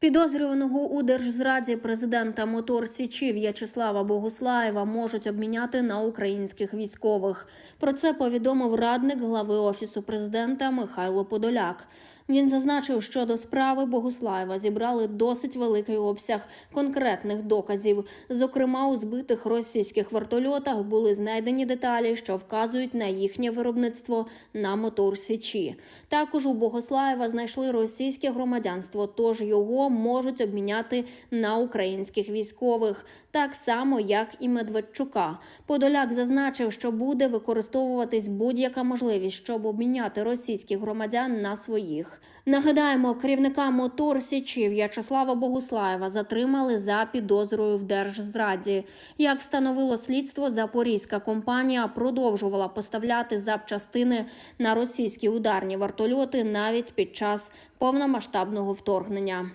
Підозрюваного у держзраді президента Мотор Січі В'ячеслава Богуслаєва можуть обміняти на українських військових. Про це повідомив радник глави офісу президента Михайло Подоляк. Він зазначив, що до справи Богуслаєва зібрали досить великий обсяг конкретних доказів. Зокрема, у збитих російських вертольотах були знайдені деталі, що вказують на їхнє виробництво на мотор Січі. Також у Богослаєва знайшли російське громадянство, тож його можуть обміняти на українських військових, так само як і Медведчука. Подоляк зазначив, що буде використовуватись будь-яка можливість, щоб обміняти російських громадян на своїх. Нагадаємо, керівника мотор Січі В'ячеслава Богуслаєва затримали за підозрою в держзраді. Як встановило слідство, запорізька компанія продовжувала поставляти запчастини на російські ударні вертольоти навіть під час повномасштабного вторгнення.